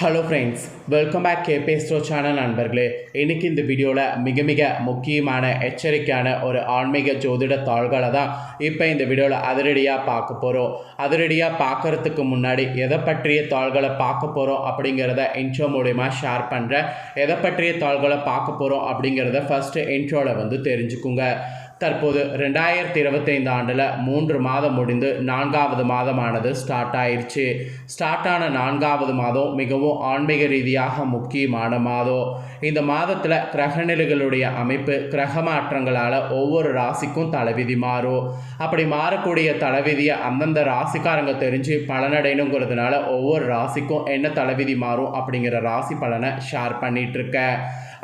Hello friends welcome back கே ஸ்டோ channel நண்பர்களே. இன்றைக்கி இந்த வீடியோவில் மிக மிக முக்கியமான எச்சரிக்கையான ஒரு ஆன்மீக ஜோதிட தாள்களை தான் இப்போ இந்த வீடியோவில் அதிரடியாக பார்க்க போகிறோம் அதிரடியாக பார்க்கறதுக்கு முன்னாடி எதை பற்றிய தாள்களை பார்க்க போகிறோம் அப்படிங்கிறத இன்ட்ரோ மூலயமா ஷேர் பண்ணுறேன் எதை பற்றிய தாள்களை பார்க்க போகிறோம் அப்படிங்கிறத ஃபஸ்ட்டு இன்ட்ரோவில் வந்து தெரிஞ்சுக்குங்க. தற்போது ரெண்டாயிரத்தி இருபத்தைந்து ஆண்டில் மூன்று மாதம் முடிந்து நான்காவது மாதமானது ஸ்டார்ட் ஆயிடுச்சு ஸ்டார்ட் ஆன நான்காவது மாதம் மிகவும் ஆன்மீக ரீதியாக முக்கியமான மாதம். இந்த மாதத்தில் கிரகநிலைகளுடைய அமைப்பு கிரக மாற்றங்களால் ஒவ்வொரு ராசிக்கும் தலைவிதி மாறும். அப்படி மாறக்கூடிய தலைவிதியை அந்தந்த ராசிக்காரங்க தெரிஞ்சு பலனடையணுங்கிறதுனால ஒவ்வொரு ராசிக்கும் என்ன தலைவிதி மாறும் அப்படிங்கிற ராசி பலனை ஷேர் பண்ணிகிட்ருக்கேன்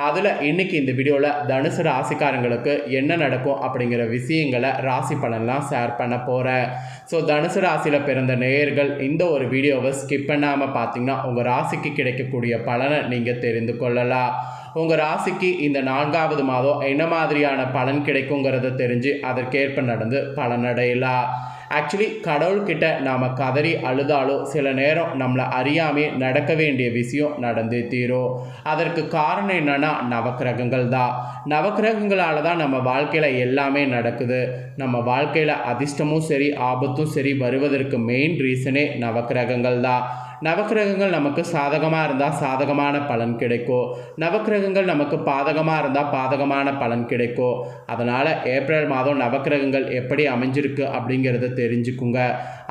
அதில் இன்னைக்கு இந்த வீடியோவில் தனுசு ராசிக்காரங்களுக்கு என்ன நடக்கும் அப்படிங்கிற விஷயங்களை ராசி பலன்லாம் ஷேர் பண்ண போகிறேன் ஸோ தனுசு ராசியில் பிறந்த நேயர்கள் இந்த ஒரு வீடியோவை ஸ்கிப் பண்ணாமல் பார்த்தீங்கன்னா உங்கள் ராசிக்கு கிடைக்கக்கூடிய பலனை நீங்கள் தெரிந்து கொள்ளலாம். உங்கள் ராசிக்கு இந்த நான்காவது மாதம் என்ன மாதிரியான பலன் கிடைக்குங்கிறத தெரிஞ்சு அதற்கேற்ப நடந்து பலனடையலாம். ஆக்சுவலி கடவுள்கிட்ட நாம் கதறி அழுதாலோ சில நேரம் நம்மளை அறியாமே நடக்க வேண்டிய விஷயம் நடந்தே தீரும் அதற்கு காரணம் என்னென்னா நவக்கிரகங்கள் தான் நவக்கிரகங்களால் தான் நம்ம வாழ்க்கையில் எல்லாமே நடக்குது. நம்ம வாழ்க்கையில் அதிர்ஷ்டமும் சரி ஆபத்தும் சரி வருவதற்கு மெயின் ரீசனே நவக்கிரகங்கள் தான் நவக்கிரகங்கள் நமக்கு சாதகமாக இருந்தால் சாதகமான பலன் கிடைக்கும். நவக்கிரகங்கள் நமக்கு பாதகமாக இருந்தால் பாதகமான பலன் கிடைக்கும். அதனால் ஏப்ரல் மாதம் நவக்கிரகங்கள் எப்படி அமைஞ்சிருக்கு அப்படிங்கிறத தெரிஞ்சுக்குங்க.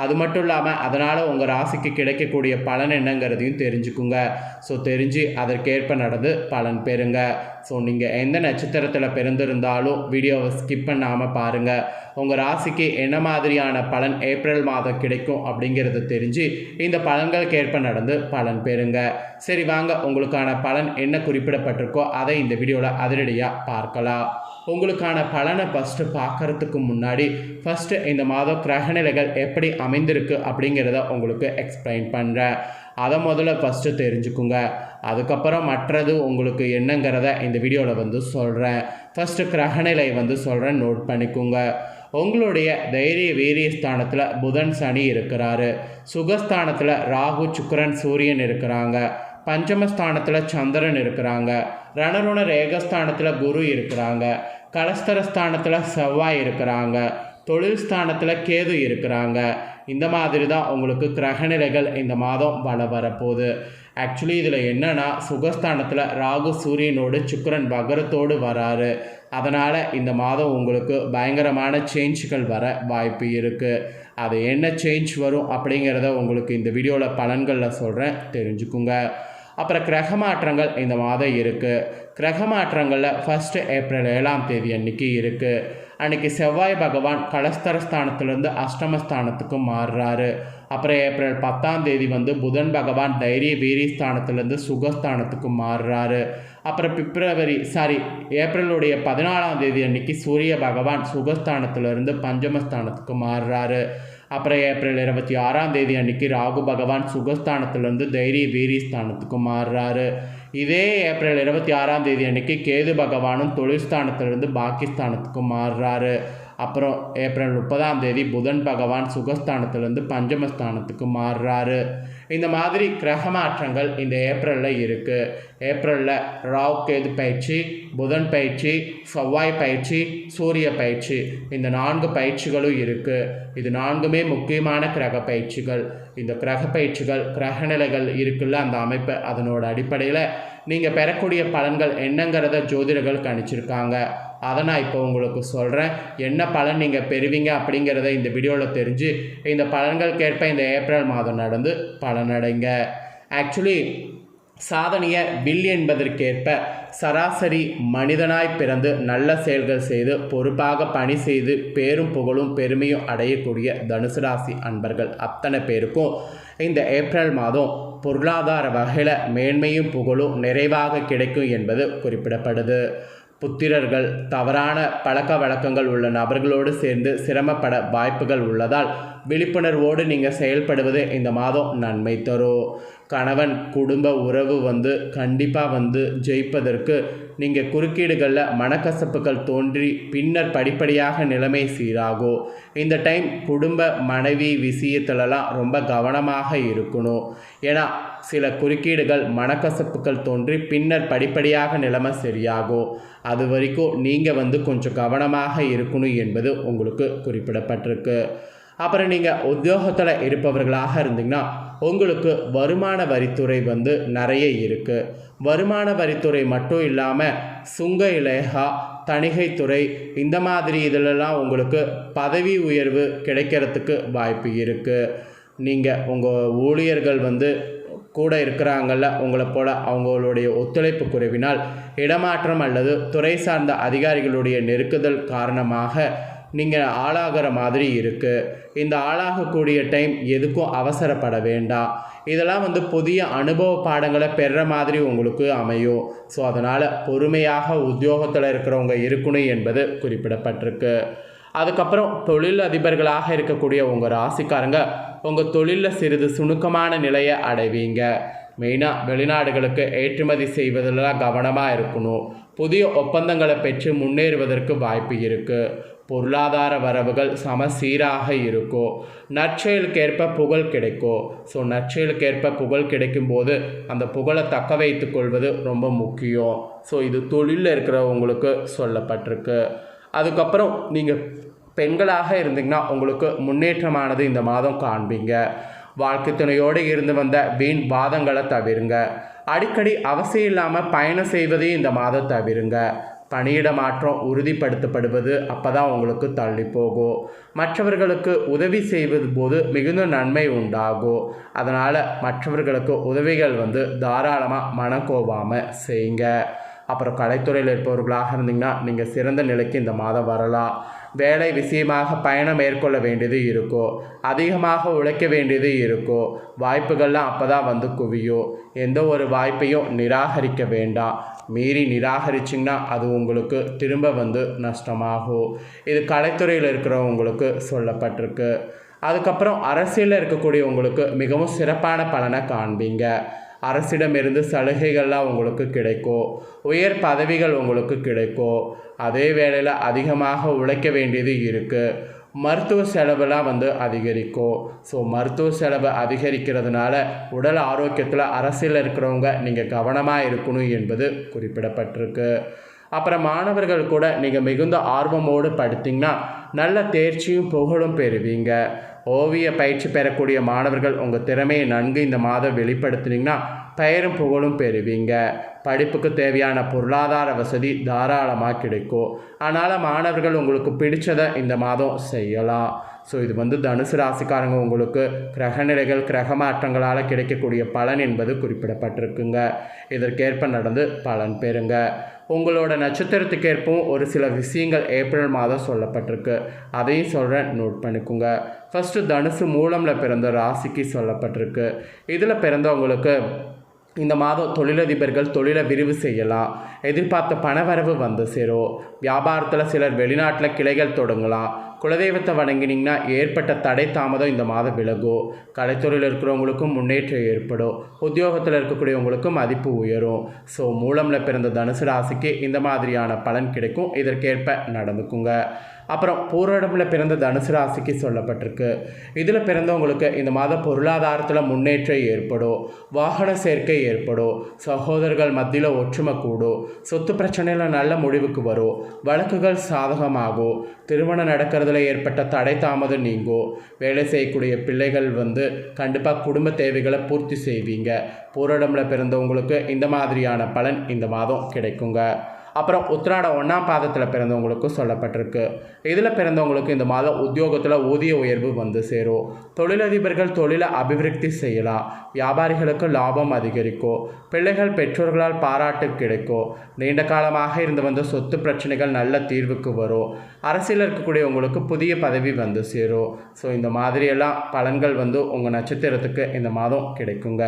அது மட்டும் இல்லாமல் அதனால் உங்கள் ராசிக்கு கிடைக்கக்கூடிய பலன் என்னங்கிறதையும் தெரிஞ்சுக்குங்க. ஸோ தெரிஞ்சு அதற்கேற்ப நடந்து பலன் பெறுங்க. ஸோ நீங்கள் எந்த நட்சத்திரத்தில் பிறந்திருந்தாலும் வீடியோவை ஸ்கிப் பண்ணாமல் பாருங்கள் உங்கள் ராசிக்கு என்ன மாதிரியான பலன் ஏப்ரல் மாதம் கிடைக்கும் அப்படிங்கிறத தெரிஞ்சு இந்த பலன்களுக்கேற்ப நடந்து பலன் பெறுங்க. சரி வாங்க. உங்களுக்கான பலன் என்ன குறிப்பிடப்பட்டிருக்கோ அதை இந்த வீடியோவில் அதிரடியாக பார்க்கலாம். உங்களுக்கான பலனை ஃபஸ்ட்டு பார்க்கறதுக்கு முன்னாடி ஃபஸ்ட்டு இந்த மாதம் கிரகநிலைகள் எப்படி அமைந்திருக்கு அப்படிங்கிறத உங்களுக்கு எக்ஸ்பிளைன் பண்ணுறேன் அதை முதல்ல ஃபஸ்ட்டு தெரிஞ்சுக்குங்க. அதுக்கப்புறம் மற்றது உங்களுக்கு என்னங்கிறத இந்த வீடியோவில் வந்து சொல்கிறேன் ஃபஸ்ட்டு கிரகநிலை வந்து சொல்கிறேன் நோட் பண்ணிக்கோங்க. உங்களுடைய தைரிய வீரிய ஸ்தானத்தில் புதன் சனி இருக்கிறாரு. சுகஸ்தானத்தில் ராகு சுக்கரன் சூரியன் இருக்கிறாங்க. பஞ்சமஸ்தானத்தில் சந்திரன் இருக்கிறாங்க. ரணருண ரேகஸ்தானத்தில் குரு இருக்கிறாங்க. கலஸ்தரஸ்தானத்தில் செவ்வாய் இருக்கிறாங்க. தொழில் ஸ்தானத்தில் கேது இருக்கிறாங்க. இந்த மாதிரி தான் உங்களுக்கு கிரகநிலைகள் இந்த மாதம் வள வரப்போகுது. ஆக்சுவலி இதில் என்னென்னா சுகஸ்தானத்தில் ராகு சூரியனோடு சுக்கரன் பகரத்தோடு வராரு. அதனால் இந்த மாதம் உங்களுக்கு பயங்கரமான சேஞ்சுகள் வர வாய்ப்பு இருக்குது அது என்ன சேஞ்ச் வரும் அப்படிங்கிறத உங்களுக்கு இந்த வீடியோவில் பலன்களில் சொல்கிறேன் தெரிஞ்சுக்குங்க. அப்புறம் கிரக மாற்றங்கள் இந்த மாதம் இருக்குது கிரக மாற்றங்களில் ஃபஸ்ட்டு ஏப்ரல் ஏழாம் தேதி அன்னைக்கு இருக்குது அன்றைக்கி செவ்வாய் பகவான் கலஸ்தரஸ்தானத்துலேருந்து அஷ்டமஸ்தானத்துக்கு மாறுறாரு. அப்புறம் ஏப்ரல் பத்தாம் தேதி வந்து புதன் பகவான் தைரிய வீரியஸ்தானத்துலேருந்து சுகஸ்தானத்துக்கு மாறுறாரு. அப்புறம் பிப்ரவரி சாரி ஏப்ரலுடைய பதினாலாம் தேதி அன்னைக்கு சூரிய பகவான் சுகஸ்தானத்துலேருந்து பஞ்சமஸ்தானத்துக்கு மாறுறாரு. அப்புறம் ஏப்ரல் இருபத்தி ஆறாம் தேதி அன்னைக்கு ராகு பகவான் சுகஸ்தானத்துலேருந்து தைரிய வீரியஸ்தானத்துக்கு மாறுறாரு. இதே ஏப்ரல் இருபத்தி ஆறாம் தேதி அன்னைக்கு கேது பகவானும் தொழில்ஸ்தானத்திலிருந்து பாகிஸ்தானத்துக்கு மாறுறாரு. அப்புறம் ஏப்ரல் முப்பதாம் தேதி புதன் பகவான் சுகஸ்தானத்திலிருந்து பஞ்சமஸ்தானத்துக்கு மாறுறாரு. இந்த மாதிரி கிரக மாற்றங்கள் இந்த ஏப்ரலில் இருக்குது ஏப்ரலில் ராவ் கேது பயிற்சி புதன் பயிற்சி செவ்வாய் பயிற்சி சூரிய பயிற்சி. இந்த நான்கு பயிற்சிகளும் இருக்குது இது நான்குமே முக்கியமான கிரக பயிற்சிகள். இந்த கிரக பயிற்சிகள் கிரக நிலைகள் இருக்குல்ல அந்த அமைப்பு அதனோட அடிப்படையில் நீங்கள் பெறக்கூடிய பலன்கள் என்னங்கிறத ஜோதிடர்கள் கணிச்சிருக்காங்க. அதை நான் இப்போ உங்களுக்கு சொல்கிறேன் என்ன பலன் நீங்கள் பெறுவீங்க அப்படிங்கிறத இந்த வீடியோவில் தெரிஞ்சு இந்த பலன்களுக்கேற்ப இந்த ஏப்ரல் மாதம் நடந்து பலனடைங்க. ஆக்சுவலி சாதனைய வில் என்பதற்கேற்ப சராசரி மனிதனாய் பிறந்து நல்ல செயல்கள் செய்து பொறுப்பாக பணி செய்து பேரும் புகழும் பெருமையும் அடையக்கூடிய தனுசு ராசி அன்பர்கள் அத்தனை பேருக்கும் இந்த ஏப்ரல் மாதம் பொருளாதார வகையில் மேன்மையும் புகழும் நிறைவாக கிடைக்கும் என்பது குறிப்பிடப்படுது. புத்திரர்கள் தவறான பழக்க வழக்கங்கள் உள்ள நபர்களோடு சேர்ந்து சிரமப்பட வாய்ப்புகள் உள்ளதால் விழிப்புணர்வோடு நீங்கள் செயல்படுவது இந்த மாதம் நன்மை தரும். கணவன் குடும்ப உறவு வந்து கண்டிப்பாக வந்து ஜெயிப்பதற்கு நீங்கள் குறுக்கீடுகளில் மனக்கசப்புகள் தோன்றி பின்னர் படிப்படியாக நிலைமை சீராகும் இந்த டைம் குடும்ப மனைவி விஷயத்துலலாம் ரொம்ப கவனமாக இருக்கணும். ஏன்னா சில குறுக்கீடுகள் மனக்கசப்புகள் தோன்றி பின்னர் படிப்படியாக நிலைமை சரியாகும் அது வரைக்கும் நீங்கள் வந்து கொஞ்சம் கவனமாக இருக்கணும் என்பது உங்களுக்கு குறிப்பிடப்பட்டிருக்கு. அப்புறம் நீங்கள் உத்தியோகத்தில் இருப்பவர்களாக இருந்தீங்கன்னா உங்களுக்கு வருமான வரித்துறை வந்து நிறைய இருக்குது வருமான வரித்துறை மட்டும் இல்லாமல் சுங்க இலேகா தணிகைத்துறை இந்த மாதிரி இதிலெல்லாம் உங்களுக்கு பதவி உயர்வு கிடைக்கிறதுக்கு வாய்ப்பு இருக்குது நீங்கள் உங்கள் ஊழியர்கள் வந்து கூட இருக்கிறாங்கல்ல உங்களை போல் அவங்களுடைய ஒத்துழைப்பு குறைவினால் இடமாற்றம் அல்லது துறை சார்ந்த அதிகாரிகளுடைய நெருக்குதல் காரணமாக நீங்கள் ஆளாகிற மாதிரி இருக்குது இந்த ஆளாகக்கூடிய டைம் எதுக்கும் அவசரப்பட வேண்டாம். இதெல்லாம் வந்து புதிய அனுபவ பாடங்களை பெற மாதிரி உங்களுக்கு அமையும். ஸோ அதனால் பொறுமையாக உத்தியோகத்தில் இருக்கிறவங்க இருக்கணும் என்பது குறிப்பிடப்பட்டிருக்கு. அதுக்கப்புறம் தொழில் அதிபர்களாக இருக்கக்கூடிய உங்கள் ராசிக்காரங்க உங்கள் தொழிலில் சிறிது சுணுக்கமான நிலையை அடைவீங்க. மெயினாக வெளிநாடுகளுக்கு ஏற்றுமதி செய்வதில் கவனமாக இருக்கணும். புதிய ஒப்பந்தங்களை பெற்று முன்னேறுவதற்கு வாய்ப்பு இருக்குது பொருளாதார வரவுகள் சமசீராக இருக்கும் நற்செயலுக்கேற்ப புகழ் கிடைக்கும் ஸோ நற்செயலுக்கேற்ப புகழ் கிடைக்கும்போது அந்த புகழை தக்க வைத்து கொள்வது ரொம்ப முக்கியம். ஸோ இது தொழிலில் இருக்கிறவங்களுக்கு சொல்லப்பட்டிருக்கு. அதுக்கப்புறம் நீங்கள் பெண்களாக இருந்தீங்கன்னா உங்களுக்கு முன்னேற்றமானது இந்த மாதம் காண்பீங்க. வாழ்க்கை துணையோடு இருந்து வந்த வீண் வாதங்களை தவிருங்க. அடிக்கடி அவசியம் இல்லாமல் பயணம் செய்வதையும் இந்த மாதம் தவிருங்க. பணியிட மாற்றம் உறுதிப்படுத்தப்படுவது அப்போ தான் உங்களுக்கு தள்ளி போகும். மற்றவர்களுக்கு உதவி செய்வது போது மிகுந்த நன்மை உண்டாகும். அதனால் மற்றவர்களுக்கு உதவிகள் வந்து தாராளமாக மனக்கோவாமல் செய்யுங்க. அப்புறம் கலைத்துறையில் இருப்பவர்களாக இருந்தீங்கன்னா நீங்கள் சிறந்த நிலைக்கு இந்த மாதம் வரலாம். வேலை விஷயமாக பயணம் மேற்கொள்ள வேண்டியது இருக்கும். அதிகமாக உழைக்க வேண்டியது இருக்கும். வாய்ப்புகள்லாம் அப்போ தான் வந்து குவியும். எந்த ஒரு வாய்ப்பையும் நிராகரிக்க வேண்டாம். மீறி நிராகரிச்சிங்கன்னா அது உங்களுக்கு திரும்ப வந்து நஷ்டமாகும். இது கலைத்துறையில் இருக்கிறவங்களுக்கு சொல்லப்பட்டிருக்கு. அதுக்கப்புறம் அரசியலில் இருக்கக்கூடியவங்களுக்கு மிகவும் சிறப்பான பலனை காண்பீங்க. அரசிடமிருந்து சலுகைகள்லாம் உங்களுக்கு கிடைக்கும். உயர் பதவிகள் உங்களுக்கு கிடைக்கும். அதே வேளையில் அதிகமாக உழைக்க வேண்டியது இருக்குது மருத்துவ செலவெல்லாம் வந்து அதிகரிக்கும். ஸோ மருத்துவ செலவு அதிகரிக்கிறதுனால உடல் ஆரோக்கியத்தில் அரசியலில் இருக்கிறவங்க நீங்கள் கவனமாக இருக்கணும் என்பது குறிப்பிடப்பட்டிருக்கு. அப்புறம் மாணவர்கள் கூட நீங்கள் மிகுந்த ஆர்வமோடு படித்தீங்கன்னா நல்ல தேர்ச்சியும் புகழும் பெறுவீங்க. ஓவிய பயிற்சி பெறக்கூடிய மாணவர்கள் உங்கள் திறமையை நன்கு இந்த மாதம் வெளிப்படுத்துனீங்கன்னா பெயரும் புகழும் பெறுவீங்க. படிப்புக்கு தேவையான பொருளாதார வசதி தாராளமாக கிடைக்கும். அதனால் மாணவர்கள் உங்களுக்கு பிடிச்சதை இந்த மாதம் செய்யலாம். ஸோ இது வந்து தனுசு ராசிக்காரங்க உங்களுக்கு கிரகநிலைகள் கிரக மாற்றங்களால் கிடைக்கக்கூடிய பலன் என்பது குறிப்பிடப்பட்டிருக்குங்க. இதற்கேற்ப நடந்து பலன் பெறுங்க. உங்களோட நட்சத்திரத்துக்கேற்பவும் ஒரு சில விஷயங்கள் ஏப்ரல் மாதம் சொல்லப்பட்டிருக்கு. அதையும் சொல்கிறேன் நோட் பண்ணிக்கோங்க. ஃபஸ்ட்டு தனுசு மூலமில் பிறந்த ராசிக்கு சொல்லப்பட்டிருக்கு. இதில் பிறந்தவங்களுக்கு இந்த மாதம் தொழிலதிபர்கள் தொழிலை விரிவு செய்யலாம் எதிர்பார்த்த பணவரவு வந்து சேரும் வியாபாரத்தில் சிலர் வெளிநாட்டில் கிளைகள் தொடங்கலாம் குலதெய்வத்தை வணங்கினீங்கன்னா ஏற்பட்ட தடை தாமதம் இந்த மாதம் விலகும் கலைத்துறையில் இருக்கிறவங்களுக்கும் முன்னேற்றம் ஏற்படும். உத்தியோகத்தில் இருக்கக்கூடியவங்களுக்கும் மதிப்பு உயரும். ஸோ மூலமில் பிறந்த தனுசு ராசிக்கு இந்த மாதிரியான பலன் கிடைக்கும். இதற்கேற்ப நடந்துக்குங்க. அப்புறம் பூரடமில் பிறந்த தனுசு ராசிக்கு சொல்லப்பட்டிருக்கு. இதில் பிறந்தவங்களுக்கு இந்த மாத பொருளாதாரத்தில் முன்னேற்றம் ஏற்படும் வாகன சேர்க்கை ஏற்படும் சகோதரர்கள் மத்தியில் ஒற்றுமை கூடும் சொத்து பிரச்சனையில் நல்ல முடிவுக்கு வரும் வழக்குகள் சாதகமாகும் திருமணம் நடக்கிறதுல ஏற்பட்ட தடை தாமதம் நீங்கும் வேலை செய்யக்கூடிய பிள்ளைகள் வந்து கண்டிப்பாக குடும்ப தேவைகளை பூர்த்தி செய்வீங்க. பூரடமில் பிறந்தவங்களுக்கு இந்த மாதிரியான பலன் இந்த மாதம் கிடைக்குங்க. அப்புறம் உத்திராட ஒன்றாம் பாதத்தில் பிறந்தவங்களுக்கும் சொல்லப்பட்டிருக்கு. இதில் பிறந்தவங்களுக்கு இந்த மாதம் உத்தியோகத்தில் ஊதிய உயர்வு வந்து சேரும். தொழிலதிபர்கள் தொழிலை அபிவிருத்தி செய்யலாம். வியாபாரிகளுக்கு லாபம் அதிகரிக்கும். பிள்ளைகள் பெற்றோர்களால் பாராட்டு கிடைக்கும். நீண்ட காலமாக இருந்து வந்த சொத்து பிரச்சனைகள் நல்ல தீர்வுக்கு வரும். அரசியலில் இருக்கக்கூடியவங்களுக்கு புதிய பதவி வந்து சேரும். ஸோ இந்த மாதிரியெல்லாம் பலன்கள் வந்து உங்கள் நட்சத்திரத்துக்கு இந்த மாதம் கிடைக்குங்க.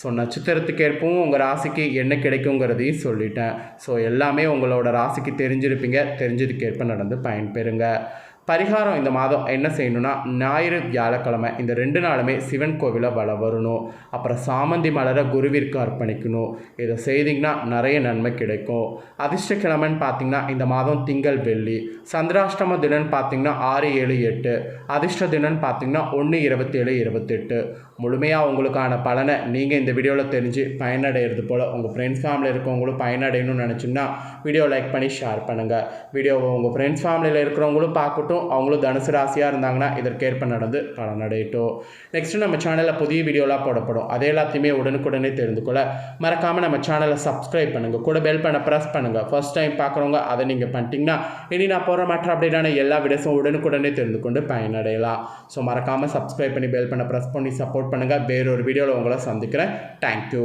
ஸோ நட்சத்திரத்துக்கேற்பவும் உங்கள் ராசிக்கு என்ன கிடைக்குங்கிறதையும் சொல்லிட்டேன். ஸோ எல்லாமே உங்களோட ராசிக்கு தெரிஞ்சிருப்பீங்க. தெரிஞ்சதுக்கேற்ப நடந்து பயன்பெறுங்க. பரிகாரம் இந்த மாதம் என்ன செய்யணும்னா ஞாயிறு வியாழக்கிழமை இந்த ரெண்டு நாளுமே சிவன் கோவிலை வள வரணும். அப்புறம் சாமந்தி மலரை குருவிற்கு அர்ப்பணிக்கணும். இதை செய்தீங்கன்னா நிறைய நன்மை கிடைக்கும். அதிர்ஷ்டக்கிழமைன்னு பார்த்தீங்கன்னா இந்த மாதம் திங்கள் வெள்ளி. சந்திராஷ்டம தினம்னு பார்த்தீங்கன்னா ஆறு ஏழு எட்டு. அதிர்ஷ்ட தினம்னு பார்த்தீங்கன்னா ஒன்று இருபத்தேழு இருபத்தெட்டு. முழுமையாக உங்களுக்கான பலனை நீங்கள் இந்த வீடியோவில் தெரிஞ்சு பயனடைகிறது போல் உங்கள் ஃப்ரெண்ட்ஸ் ஃபேமிலியில் இருக்கவங்களும் பயனடையணும்னு நினச்சிங்கன்னா வீடியோ லைக் பண்ணி ஷேர் பண்ணுங்கள் வீடியோவை உங்கள் ஃப்ரெண்ட்ஸ் ஃபேமிலியில் இருக்கிறவங்களும் பார்க்கட்டும். அவங்களும் தனுசு ராசியாக இருந்தாங்கன்னா இதற்கேற்ப நடந்து பலனடையட்டும் நெக்ஸ்ட்டு நம்ம சேனலில் புதிய வீடியோலாம் போடப்படும். அதே எல்லாத்தையுமே உடனுக்குடனே தெரிந்து கொள்ள மறக்காமல் நம்ம சேனலை சப்ஸ்கிரைப் பண்ணுங்கள் கூட பெல் பண்ண ப்ரெஸ் பண்ணுங்கள் ஃபர்ஸ்ட் டைம் பார்க்குறவங்க அதை நீங்கள் பண்ணிட்டீங்கன்னா இனி நான் போகிற மற்ற அப்டேட்டான எல்லா வீடியோஸும் உடனுக்குடனே தெரிந்து கொண்டு பயனடையலாம். ஸோ மறக்காமல் சப்ஸ்கிரைப் பண்ணி பெல் பண்ண ப்ரெஸ் பண்ணி சப்போர்ட் பண்ணுங்கள் வேறொரு வீடியோவில் உங்களை சந்திக்கிறேன். தேங்க்யூ